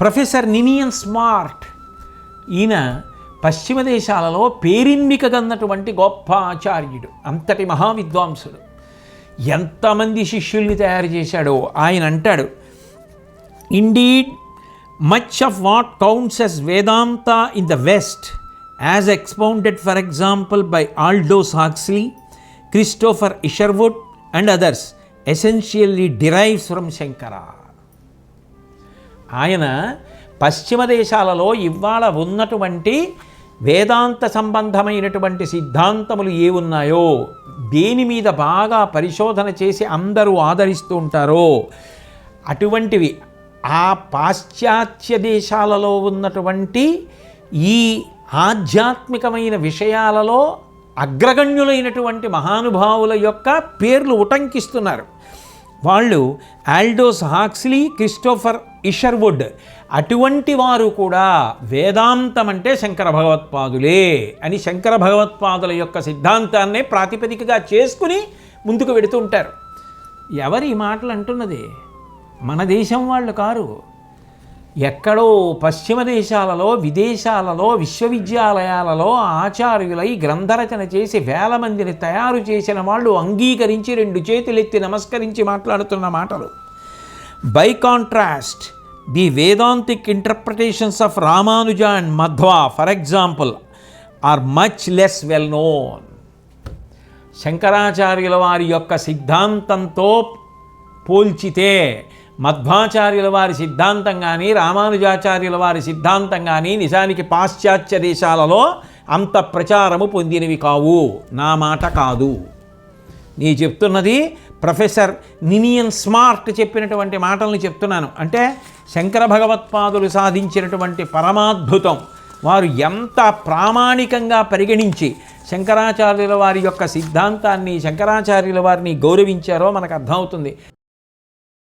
Professor నినియన్ smart. ఈయన పశ్చిమ దేశాలలో పేరిన్నికగన్నటువంటి గొప్ప ఆచార్యుడు అంతటి మహావిద్వాంసుడు. ఎంతమంది శిష్యుల్ని తయారు చేశాడో ఆయన అంటాడు indeed much of what counts as Vedanta in the west as expounded for example by Aldous Huxley Christopher Isherwood and others essentially derives from Shankara ఆయన పశ్చిమ దేశాలలో ఇవాళ ఉన్నటువంటి వేదాంత సంబంధమైనటువంటి సిద్ధాంతములు ఏ ఉన్నాయో దేని మీద బాగా పరిశోధన చేసి అందరూ ఆదరిస్తూ ఉంటారో అటువంటివి. ఆ పాశ్చాత్య దేశాలలో ఉన్నటువంటి ఈ ఆధ్యాత్మికమైన విషయాలలో అగ్రగణ్యులైనటువంటి మహానుభావుల యొక్క పేర్లు ఉటంకిస్తున్నారు. వాళ్ళు ఆల్డోస్ హాక్స్లీ క్రిస్టోఫర్ ఇషర్వుడ్ అటువంటి వారు కూడా వేదాంతం అంటే శంకర భగవత్పాదులే అని శంకర భగవత్పాదుల యొక్క సిద్ధాంతాన్నే ప్రాతిపదికగా చేసుకుని ముందుకు వెడుతుంటారు ఎవరి ఈ మాటలు అంటున్నది? మన దేశం వాళ్ళు కారు. ఎక్కడో పశ్చిమ దేశాలలో విదేశాలలో విశ్వవిద్యాలయాలలో ఆచార్యులై గ్రంథరచన చేసి వేల మందిని తయారు చేసిన వాళ్ళు అంగీకరించి రెండు చేతులెత్తి నమస్కరించి మాట్లాడుతున్న మాటలు. By contrast the Vedantic interpretations of Ramanuja and Madhva for example are much less well known శంకరాచార్యుల వారి యొక్క సిద్ధాంతంతో పోల్చితే మధ్వాచార్యుల వారి సిద్ధాంతం కానీ రామానుజాచార్యుల వారి సిద్ధాంతం కానీ నిజానికి పాశ్చాత్య దేశాలలో అంత ప్రచారము పొందినవి కావు. నా మాట కాదు. నీ చెప్తున్నది ప్రొఫెసర్ నినియన్ స్మార్ట్ చెప్పినటువంటి మాటలను చెప్తున్నాను. అంటే శంకర భగవత్పాదులు సాధించినటువంటి పరమాద్భుతం వారు ఎంత ప్రామాణికంగా పరిగణించి శంకరాచార్యుల వారి యొక్క సిద్ధాంతాన్ని శంకరాచార్యుల వారిని గౌరవించారో మనకు అర్థమవుతుంది.